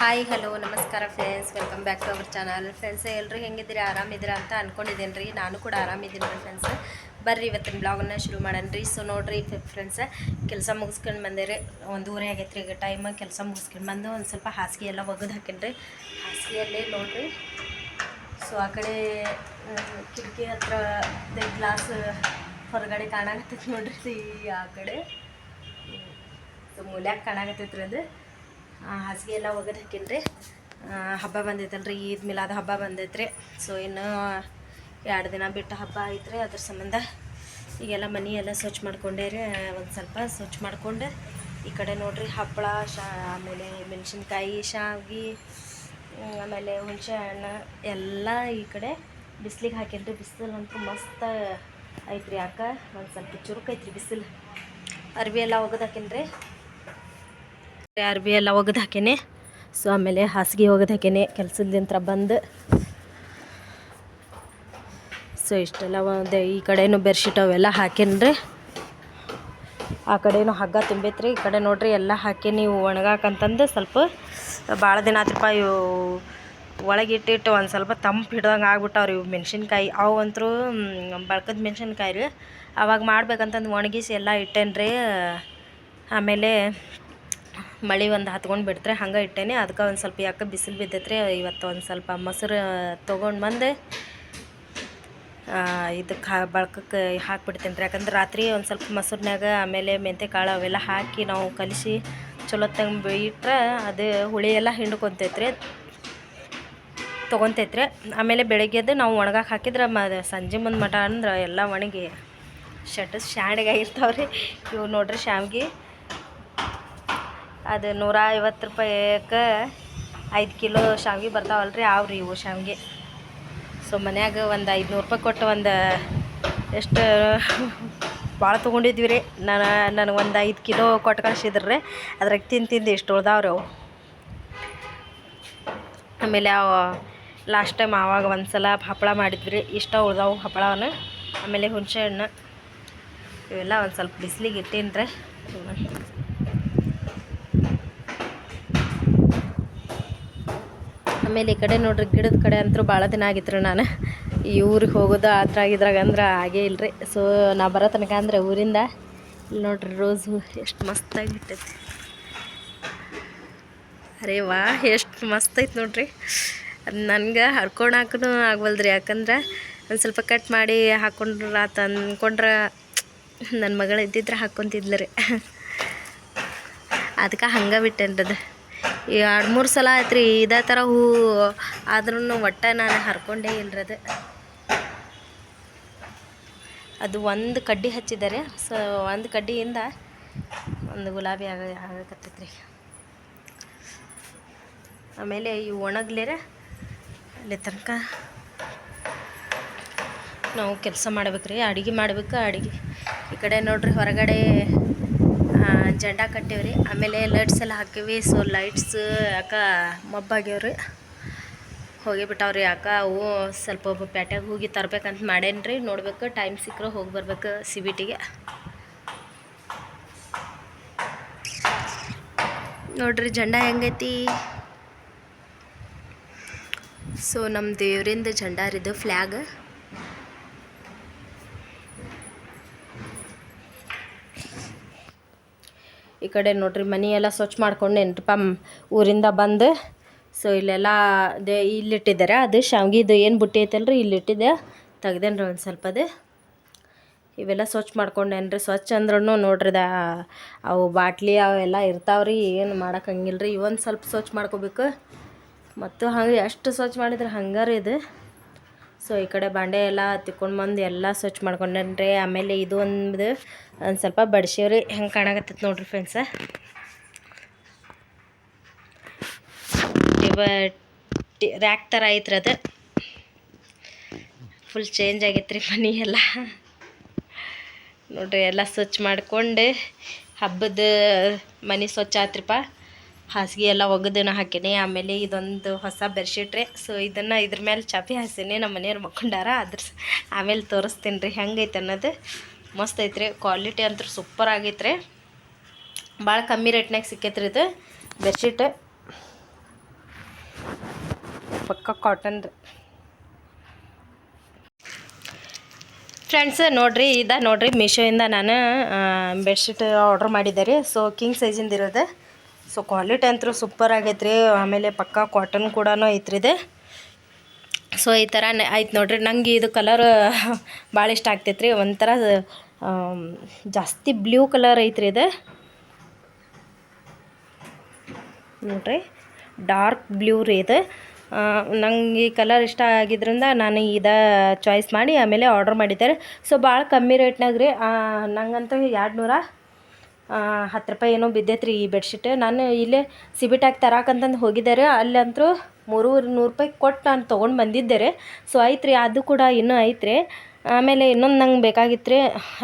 Hi hello ನಮಸ್ಕಾರ friends welcome back to our channel friends ಎಲ್ಲರೂ ಹೆಂಗಿದ್ದೀರಿ? ಆರಾಮಿದ್ದೀರಾ ಅಂತ ಅನ್ಕೊಂಡಿದ್ದೀನಿ ರೀ ನಾನು ಕೂಡ ಆರಾಮಿದ್ದೀನಿ ರೀ ಫ್ರೆಂಡ್ಸ್ ಬರ್ರಿ, ಇವತ್ತಿನ ಬ್ಲಾಗನ್ನ ಶುರು ಮಾಡೋಣ ರೀ ಸೊ ನೋಡಿರಿ ಫ್ರೆಂಡ್ಸ್ ಕೆಲಸ ಮುಗಿಸ್ಕೊಂಡು ಬಂದೇರಿ. ಒಂದೂವರೆ ಆಗೈತೆ ರೀ ಟೈಮ್ ಕೆಲಸ ಮುಗಿಸ್ಕೊಂಡು ಬಂದು ಒಂದು ಸ್ವಲ್ಪ ಹಾಸಿಗೆ ಎಲ್ಲ ಒಗೆದು ಹಾಕಿನ್ರಿ. ಹಾಸಿಗೆಯಲ್ಲೇ ನೋಡಿರಿ. ಸೊ ಆ ಕಡೆ ಕಿಟಕಿ ಹತ್ರ ಗ್ಲಾಸ್ ಹೊರಗಡೆ ಕಾಣಾಕತ್ತೈತಿ ನೋಡ್ರಿ. ಆ ಕಡೆ. ಸೊ ಮೂಲ್ಯಾಗ ಕಾಣಾಕತ್ತೈತ್ರಿ ಅದು. ಹಾಸಿಗೆ ಎಲ್ಲ ಒಗೆದು ಹಾಕಿನ್ರಿ. ಹಬ್ಬ ಬಂದೈತಲ್ರಿ, ಈದ್ ಮಿಲಾದ ಹಬ್ಬ ಬಂದೈತ್ರಿ. ಸೊ ಇನ್ನು ಎರಡು ದಿನ ಬಿಟ್ಟು ಹಬ್ಬ ಐತ್ರಿ, ಅದ್ರ ಸಂಬಂಧ ಈಗೆಲ್ಲ ಮನೆ ಎಲ್ಲ ಸ್ವಚ್ಛ ಮಾಡ್ಕೊಂಡೆ ರೀ ಒಂದು ಸ್ವಲ್ಪ ಸ್ವಚ್ಛ ಮಾಡ್ಕೊಂಡು ಈ ಕಡೆ ನೋಡ್ರಿ ಹಪ್ಪಳ ಶಾ, ಆಮೇಲೆ ಮೆಣಸಿನ್ಕಾಯಿ, ಶಾವಿಗೆ ಆಮೇಲೆ ಹುಣಸೆ ಹಣ್ಣು ಎಲ್ಲ ಈ ಕಡೆ ಬಿಸ್ಲಿಗೆ ಹಾಕಿನ್ರಿ. ಬಿಸಿಲು ಅಂತೂ ಮಸ್ತ್ ಐತ್ರಿ ಯಾಕ, ಒಂದು ಸ್ವಲ್ಪ ಚುರುಕೈತ್ರಿ ಬಿಸಿಲು. ಅರ್ವಿ ಎಲ್ಲ ಒಗೆದು ಹಾಕೇನ್ರಿ. ಅರ್ಬಿ ಎಲ್ಲ ಒಗೆದು ಹಾಕೇನೆ. ಸೊ ಆಮೇಲೆ ಹಾಸಿಗೆ ಒಗೆದು ಹಾಕೇನೆ. ಕೆಲಸದಿಂತ್ರ ಬಂದು. ಸೊ ಇಷ್ಟೆಲ್ಲ ಒಂದು ಈ ಕಡೆನೂ ಬೆರ್ಶೀಟ್ ಅವೆಲ್ಲ ಹಾಕೇನ್ರಿ. ಆ ಕಡೆನೂ ಹಗ್ಗ ತುಂಬೈತ್ರಿ. ಈ ಕಡೆ ನೋಡ್ರಿ ಎಲ್ಲ ಹಾಕಿ ನೀವು ಒಣಗಾಕಂತಂದು ಸ್ವಲ್ಪ ಭಾಳ ದಿನ ಆತ್ರಪ್ಪ ಇವು ಒಳಗಿಟ್ಟಿಟ್ಟು ಒಂದು ಸ್ವಲ್ಪ ತಂಪು ಹಿಡ್ದಂಗೆ ಆಗ್ಬಿಟ್ಟವ್ರಿ ಇವು ಮೆಣಸಿನ್ಕಾಯಿ. ಅವು ಅಂತೂ ಬಳ್ಕದ ಮೆಣಸಿನ್ಕಾಯಿ ರೀ. ಅವಾಗ ಮಾಡ್ಬೇಕಂತಂದು ಒಣಗಿಸಿ ಎಲ್ಲ ಇಟ್ಟೇನ್ರಿ. ಆಮೇಲೆ ಮಳೆ ಒಂದು ಹತ್ಕೊಂಡು ಬಿಡ್ತಾರೆ ಹಂಗೆ ಇಟ್ಟೇನೆ. ಅದಕ್ಕೆ ಒಂದು ಸ್ವಲ್ಪ ಯಾಕೆ ಬಿಸಿಲು ಬಿದ್ದೈತ್ರಿ, ಇವತ್ತು ಒಂದು ಸ್ವಲ್ಪ ಮೊಸರು ತೊಗೊಂಡು ಬಂದು. ಇದಕ್ಕೆ ಹಾ ಬಳಕಕ್ಕೆ ಹಾಕ್ಬಿಡ್ತೇನೆ ರೀ. ಯಾಕಂದ್ರೆ ರಾತ್ರಿ ಒಂದು ಸ್ವಲ್ಪ ಮೊಸರಿನಾಗ ಆಮೇಲೆ ಮೆಂತೆ ಕಾಳು ಅವೆಲ್ಲ ಹಾಕಿ ನಾವು ಕಲಿಸಿ ಚಲೋ ತಂಗ ಇಟ್ಟರೆ ಅದು ಹುಳಿ ಎಲ್ಲ ಹಿಂಡ್ಕೊತೈತ್ರಿ. ತೊಗೊತೈತ್ರಿ. ಆಮೇಲೆ ಬೆಳಗ್ಗೆದ್ದು ನಾವು ಒಣಗಾಕ ಹಾಕಿದ್ರೆ ಮ, ಸಂಜೆ ಮುಂದೆ ಮಠ ಅಂದ್ರೆ ಎಲ್ಲ ಒಣಗಿ ಶಟ್ ರೀ ಇವು ನೋಡ್ರಿ ಶಾವ್ಗೆ ಅದು ನೂರ ಐವತ್ತು ರೂಪಾಯಿಗೆ ಐದು ಕಿಲೋ ಶಾವಿಗೆ ಬರ್ತಾವಲ್ಲ ಬರ್ತಾವಲ್ರಿ ಅವ್ರಿ ಇವು ಶಾವಿಗೆ. ಸೊ ಮನ್ಯಾಗ ಒಂದು ಐದುನೂರು ರೂಪಾಯಿ ಕೊಟ್ಟು ಒಂದು ಎಷ್ಟು ಭಾಳ ತೊಗೊಂಡಿದ್ವಿ ರೀ. ನಾನು ನನಗೆ ಒಂದು ಐದು ಕಿಲೋ ಕೊಟ್ಟು ಕಳ್ಸಿದ್ರು ರೀ. ಅದ್ರಾಗ ತಿಂದು ತಿಂದು ಇಷ್ಟು ಉಳ್ದಾವ್ರಿ ಅವು. ಆಮೇಲೆ ಅವ ಲಾಸ್ಟ್ ಟೈಮ್ ಆವಾಗ ಒಂದು ಸಲ ಹಪ್ಪಳ ಮಾಡಿದ್ವಿ ರೀ. ಇಷ್ಟ ಉಳ್ದಾವು ಹಪ್ಪಳವನ್ನು. ಆಮೇಲೆ ಹುಣಸೆ ಹಣ್ಣು. ಇವೆಲ್ಲ ಒಂದು ಸ್ವಲ್ಪ ಬಿಸಿಲಿಗೆ ಇಟ್ಟೀನಿ ಆಮೇಲೆ ಈ ಕಡೆ ನೋಡ್ರಿ ಗಿಡದ ಕಡೆ ಅಂತೂ ಭಾಳ ದಿನ ಆಗಿತ್ತು ನಾನು. ಈ ಊರಿಗೆ ಹೋಗೋದು ಆತ್ರ ಆಗಿದ್ರಾಗ ಅಂದ್ರೆ ಆಗೇ ಇಲ್ರಿ. ಸೊ ನಾ ಬರೋ ತನಕ ಅಂದ್ರೆ ಊರಿಂದ ಇಲ್ಲಿ ನೋಡ್ರಿ ರೋಸು ಎಷ್ಟು ಮಸ್ತಾಗಿ ಇಟ್ಟೈತಿ. ಅರೇ ವಾ, ಎಷ್ಟು ಮಸ್ತ್ ಐತೆ ನೋಡ್ರಿ. ಅದು ನನ್ಗೆ ಹರ್ಕೊಳಕ್ಕೂ ಆಗ್ವಲ್ದ್ರಿ, ಯಾಕಂದ್ರೆ ಒಂದು ಸ್ವಲ್ಪ ಕಟ್ ಮಾಡಿ ಹಾಕೊಂಡ್ರ ಆತ ಅಂದ್ಕೊಂಡ್ರೆ ನನ್ನ ಮಗಳು ಇದ್ದಿದ್ರೆ ಹಾಕ್ಕೊಂತಿದ್ಲು ರೀ ಅದಕ್ಕೆ ಹಂಗೆ ಬಿಟ್ಟೇನ್ರಿ ಅದು. ಎರಡು ಮೂರು ಸಲ ಆಯ್ತು ರೀ, ಇದೇ ಥರ ಹೂ ಆದ್ರೂ ಒಟ್ಟು ನಾನು ಹರ್ಕೊಂಡೇ ಇಲ್ರಿ ಅದು. ಒಂದು ಕಡ್ಡಿ ಹಚ್ಚಿದ್ದಾರೆ, ಸೊ ಒಂದು ಕಡ್ಡಿಯಿಂದ ಒಂದು ಗುಲಾಬಿ ಆಗ ಆಗಕತ್ತೈತೆ ರೀ. ಆಮೇಲೆ ಇವು ಒಣಗ್ಲೇರ, ಅಲ್ಲಿ ತನಕ ನಾವು ಕೆಲಸ ಮಾಡ್ಬೇಕು ರೀ ಅಡುಗೆ ಮಾಡ್ಬೇಕು, ಅಡುಗೆ ಈ ಕಡೆ ನೋಡ್ರಿ ಹೊರಗಡೆ ಜಂಡ ಕಟ್ಟೇವ್ರಿ. ಆಮೇಲೆ ಲೈಟ್ಸ್ ಎಲ್ಲ ಹಾಕೀವಿ. ಸೊ ಲೈಟ್ಸ್ ಯಾಕ ಮಬ್ಬಾಗ್ಯಾವ್ರಿ. ಹೋಗಿಬಿಟ್ಟಾವ್ರಿ ಯಾಕ ಅವು ಸ್ವಲ್ಪ ಒಬ್ಬ ಪ್ಯಾಟ್ಯಾಗೆ ಹೋಗಿ ತರ್ಬೇಕಂತ ಮಾಡೇನ್ರಿ. ನೋಡ್ಬೇಕು ಟೈಮ್ ಸಿಕ್ಕರೆ ಹೋಗಿ ಬರ್ಬೇಕು ಸಿ ಬಿ ಟಿಗೆ ನೋಡ್ರಿ, ಜಂಡ ಹೆಂಗೈತಿ? ಸೊ ನಮ್ಮ ದೇವ್ರಿಂದ ಜಂಡಾರಿದು ಫ್ಲ್ಯಾಗ್ ಈ ಕಡೆ ನೋಡ್ರಿ ಮನೆ ಎಲ್ಲ ಸ್ವಚ್ಛ ಮಾಡ್ಕೊಂಡೇನ್ರಿಪ್ಪ ಪಂ ಊರಿಂದ ಬಂದು. ಸೊ ಇಲ್ಲೆಲ್ಲ ದೇ ಇಲ್ಲಿಟ್ಟಿದ್ದಾರೆ. ಅದು ಶಾವ್ಗಿದು ಏನು ಬುಟ್ಟಿ ಐತಲ್ರಿ? ಇಲ್ಲಿಟ್ಟಿದ್ದೆ ತೆಗ್ದೇನ್ರಿ ಒಂದು ಸ್ವಲ್ಪ ಅದು. ಇವೆಲ್ಲ ಸ್ವಚ್ಛ ಮಾಡ್ಕೊಂಡೇನ್ರಿ. ಸ್ವಚ್ಛ ಅಂದ್ರೂ ನೋಡ್ರಿ ದ ಅವು ಬಾಟ್ಲಿ ಅವೆಲ್ಲ ಇರ್ತಾವ್ರಿ. ಏನು ಮಾಡಕ್ಕೆ ಹಂಗಿಲ್ಲ ರೀ ಇವೊಂದು ಸ್ವಲ್ಪ ಸ್ವಚ್ಛ ಮಾಡ್ಕೋಬೇಕು. ಮತ್ತು ಹಂಗೆ ಎಷ್ಟು ಸ್ವಚ್ಛ ಮಾಡಿದ್ರೆ ಹಂಗಾರೆ ಇದು. ಸೊ, ಈ ಕಡೆ ಬಾಂಡೆ ಎಲ್ಲ ತಿಕ್ಕೊಂಡು ಬಂದು ಎಲ್ಲ ಸ್ವಚ್ಛ ಮಾಡ್ಕೊಂಡೇನ್ರಿ. ಆಮೇಲೆ ಇದು ಒಂದು ಒಂದು ಸ್ವಲ್ಪ ಬಡಿಸೀವ್ರಿ. ಹೆಂಗೆ ಕಾಣಕತ್ತೈತೆ ನೋಡ್ರಿ ಫ್ರೆಂಡ್ಸ ರ್ಯಾಕ್ ಥರ ಐತ್ರಿ ಅದು. ಫುಲ್ ಚೇಂಜ್ ಆಗೈತ್ರಿ ಮನೆ ಎಲ್ಲ. ನೋಡ್ರಿ, ಎಲ್ಲ ಸ್ವಚ್ಛ ಮಾಡ್ಕೊಂಡು ಹಬ್ಬದ ಮನೆ ಸ್ವಚ್ಛ ಆತ್ರಿಪ್ಪ ಹಾಸಿಗೆ ಎಲ್ಲ ಒಗೆದನ ಹಾಕಿನಿ. ಆಮೇಲೆ ಇದೊಂದು ಹೊಸ ಬೆಡ್ಶೀಟ್ ರೀ. ಸೊ ಇದನ್ನು ಇದ್ರ ಮೇಲೆ ಚಾಪಿ ಹಾಸಿನಿ. ನಮ್ಮ ಮನೆಯವ್ರು ಮಕ್ಕೊಂಡಾರ. ಅದ್ರ ಆಮೇಲೆ ತೋರಿಸ್ತೀನಿ ರೀ. ಹೆಂಗೈತೆ ಅನ್ನೋದು. ಮಸ್ತ್ ಐತ್ರಿ. ಕ್ವಾಲಿಟಿ ಅಂತೂ ಸೂಪರ್ ಆಗೈತೆ ರೀ. ಭಾಳ ಕಮ್ಮಿ ರೇಟ್ನಾಗ ಸಿಕ್ಕೈತ್ರಿ ಇದು ಬೆಡ್ಶೀಟ್ ಪಕ್ಕ ಕಾಟನ್ ಫ್ರೆಂಡ್ಸ್ ನೋಡಿರಿ, ಇದ ನೋಡಿರಿ ಮೀಶೋಯಿಂದ ನಾನು ಬೆಡ್ಶೀಟ್ ಆರ್ಡ್ರ್ ಮಾಡಿದ್ದೆ ರೀ. ಸೊ ಕಿಂಗ್ ಸೈಜಿಂದ ಇರೋದು. ಸೊ ಕ್ವಾಲಿಟಿ ಅಂತೂ ಸೂಪರ್ ಆಗೈತೆ ರೀ ಆಮೇಲೆ ಪಕ್ಕ ಕಾಟನ್ ಕೂಡ ಐತ್ರಿ ಇದು. ಸೊ ಈ ಥರ ಆಯ್ತು ನೋಡಿರಿ. ನಂಗೆ ಇದು ಕಲರ್ ಭಾಳ ಇಷ್ಟ ಆಗ್ತೈತೆ ರೀ ಒಂಥರ ಜಾಸ್ತಿ ಬ್ಲೂ ಕಲರ್ ಐತ್ರಿ ಇದು. ನೋಡ್ರಿ. ಡಾರ್ಕ್ ಬ್ಲೂ ರೀ ಇದು. ನಂಗೆ ಈ ಕಲರ್ ಇಷ್ಟ ಆಗಿದ್ದರಿಂದ ನಾನು ಇದ ಚಾಯ್ಸ್ ಮಾಡಿ ಆಮೇಲೆ ಆರ್ಡ್ರ್ ಮಾಡಿದ್ದಾರೆ. ಸೊ ಭಾಳ ಕಮ್ಮಿ ರೇಟ್ನಾಗ ರೀ. ನಂಗಂತೂ ಎರಡು ನೂರ ಹತ್ತು ರೂಪಾಯಿ ಏನೋ ಬಿದ್ದೈತ್ರಿ ಈ ಬೆಡ್ಶೀಟ್. ನಾನು ಇಲ್ಲೇ ಸಿಬಿಟಾಗಿ ತರಾಕಂತಂದು ಹೋಗಿದ್ದಾರೆ. ಅಲ್ಲಂತೂ ಮೂರುವರೆ ನೂರು ರೂಪಾಯಿ ಕೊಟ್ಟು ನಾನು ತೊಗೊಂಡು ಬಂದಿದ್ದೆ. ರೀ ಸೊ ಐತ್ರಿ ಅದು ಕೂಡ ಇನ್ನೂ ಐತ್ರಿ ಆಮೇಲೆ ಇನ್ನೊಂದು ನಂಗೆ ಬೇಕಾಗಿತ್ತು ರೀ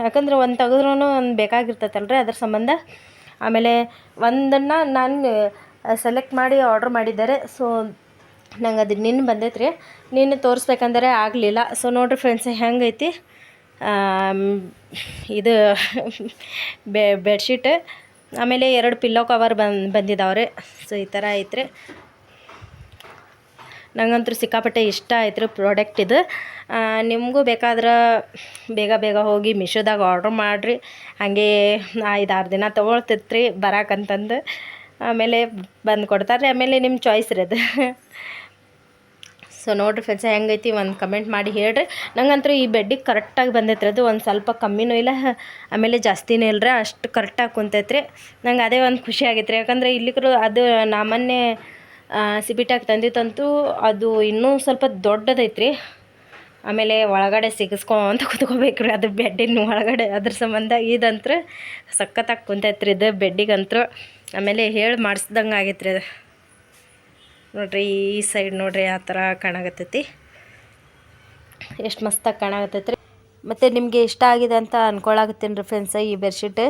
ಯಾಕಂದ್ರೆ ಒಂದು ತೆಗೆದ್ರೂ ಒಂದು ಬೇಕಾಗಿರ್ತೈತಲ್ಲ ರೀ ಅದ್ರ ಸಂಬಂಧ. ಆಮೇಲೆ ಒಂದನ್ನು ನಾನು ಸೆಲೆಕ್ಟ್ ಮಾಡಿ ಆರ್ಡ್ರ್ ಮಾಡಿದ್ದಾರೆ. ಸೊ, ನಂಗೆ ಅದು ನಿನ್ನೆ ಬಂದೈತೆ ರೀ ನಿನ್ನೆ ತೋರಿಸ್ಬೇಕಂದರೆ ಆಗಲಿಲ್ಲ. ಸೊ, ನೋಡಿರಿ ಫ್ರೆಂಡ್ಸ್ ಹೆಂಗೈತಿ? ಇದು ಬೆಡ್ಶೀಟ್. ಆಮೇಲೆ ಎರಡು ಪಿಲ್ಲೋ ಕವರ್ ಬಂದು ಬಂದಿದ್ದಾವೆ ಸೊ, ಈ ಥರ ಐತ್ರಿ. ನಂಗಂತೂ ಸಿಕ್ಕಾಪಟ್ಟೆ ಇಷ್ಟ ಆಯ್ತು ರೀ ಪ್ರಾಡಕ್ಟ್ ಇದು. ನಿಮಗೂ ಬೇಕಾದ್ರೆ ಬೇಗ ಬೇಗ ಹೋಗಿ ಮಿಶೋದಾಗ ಆರ್ಡ್ರ್ ಮಾಡಿರಿ. ಹಾಗೆ ಆರು ದಿನ ರೀ ಬರಾಕಂತಂದು ಆಮೇಲೆ ಬಂದು ಕೊಡ್ತಾರೆ ಆಮೇಲೆ ನಿಮ್ಮ ಚಾಯ್ಸ್ ರೀ ಅದು. ಸೊ ನೋಡಿರಿ ಫ್ರೆಂಡ್ಸ್ ಹೆಂಗೈತಿ ಒಂದು ಕಮೆಂಟ್ ಮಾಡಿ ಹೇಳ್ರಿ. ನಂಗಂತೂ ಈ ಬೆಡ್ಡಿಗೆ ಕರೆಕ್ಟಾಗಿ ಬಂದೈತ್ರಿ. ಅದು ಒಂದು ಸ್ವಲ್ಪ ಕಮ್ಮಿನೂ ಇಲ್ಲ ಆಮೇಲೆ ಜಾಸ್ತಿನೂ ಇಲ್ಲ ರೀ ಅಷ್ಟು ಕರೆಕ್ಟಾಗಿ ಕುಂತೈತ್ರಿ. ನಂಗೆ ಅದೇ ಒಂದು ಖುಷಿ ಆಗೈತೆ ರೀ ಯಾಕಂದ್ರೆ ಇಲ್ಲಿಗ್ರು ಅದು ನಾ ಮೊನ್ನೆ ಸಿಬಿಟಾಗಿ ತಂದಿತ್ತಂತೂ ಅದು ಇನ್ನೂ ಸ್ವಲ್ಪ ದೊಡ್ಡದೈತ್ರಿ. ಆಮೇಲೆ ಒಳಗಡೆ ಸಿಗಿಸ್ಕೊಂತ ಕುತ್ಕೋಬೇಕು ರೀ ಅದು ಬೆಡ್ಡಿನ ಒಳಗಡೆ ಅದ್ರ ಸಂಬಂಧ ಇದಂತ್ರ ಸಖತ್ತಾಗಿ ಕುಂತೈತ್ರಿ ಇದು ಬೆಡ್ಡಿಗಂತೂ ಆಮೇಲೆ ಹೇಳಿ ಮಾಡಿಸ್ದಂಗೆ ಆಗೈತ್ರಿ ಅದು. ನೋಡ್ರಿ ಈ ಸೈಡ್ ನೋಡ್ರಿ ಆ ಥರ ಕಾಣಾಕತ್ತೈತಿ. ಎಷ್ಟು ಮಸ್ತಾಗಿ ಕಾಣಾಕತ್ತೈತಿ ರೀ ಮತ್ತು ನಿಮಗೆ ಇಷ್ಟ ಆಗಿದೆ ಅಂತ ಅನ್ಕೊಳಕತ್ತೀನಿ ರೀ ಫ್ರೆಂಡ್ಸ ಈ ಬೆಡ್ಶೀಟ್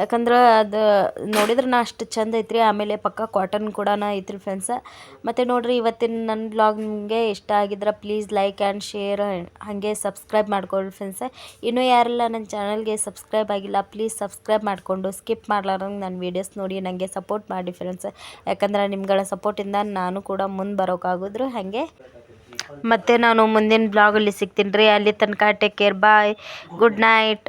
ಯಾಕಂದ್ರೆ ಅದು ನೋಡಿದ್ರೆ ನಾ ಅಷ್ಟು ಚಂದ ಐತ್ರಿ, ಆಮೇಲೆ ಪಕ್ಕ ಕಾಟನ್ ಕೂಡ ಐತ್ರಿ ಫ್ರೆಂಡ್ಸ ಮತ್ತು ನೋಡಿರಿ ಇವತ್ತಿನ ನನ್ನ ಬ್ಲಾಗ್ ನಿಮಗೆ ಇಷ್ಟ ಆಗಿದ್ರೆ ಪ್ಲೀಸ್ ಲೈಕ್ ಆ್ಯಂಡ್ ಶೇರ್ ಹಾಗೆ ಸಬ್ಸ್ಕ್ರೈಬ್ ಮಾಡ್ಕೊಳ್ರಿ ಫ್ರೆಂಡ್ಸ ಇನ್ನೂ ಯಾರೆಲ್ಲ ನನ್ನ ಚಾನಲ್ಗೆ ಸಬ್ಸ್ಕ್ರೈಬ್ ಆಗಿಲ್ಲ ಪ್ಲೀಸ್ ಸಬ್ಸ್ಕ್ರೈಬ್ ಮಾಡಿಕೊಂಡು ಸ್ಕಿಪ್ ಮಾಡ್ಲಾರಂಗೆ ನನ್ನ ವೀಡಿಯೋಸ್ ನೋಡಿ ನನಗೆ ಸಪೋರ್ಟ್ ಮಾಡಿ ಫ್ರೆಂಡ್ಸ್ ಯಾಕಂದ್ರೆ ನಿಮ್ಗಳ ಸಪೋರ್ಟಿಂದ ನಾನು ಕೂಡ ಮುಂದೆ ಬರೋಕ್ಕಾಗಿದ್ರು ಹಾಗೆ. ಮತ್ತೆ ನಾನು ಮುಂದಿನ ಬ್ಲಾಗಲ್ಲಿ ಸಿಗ್ತೀನಿ ರೀ. ಅಲ್ಲಿ ತನಕ take care bye good night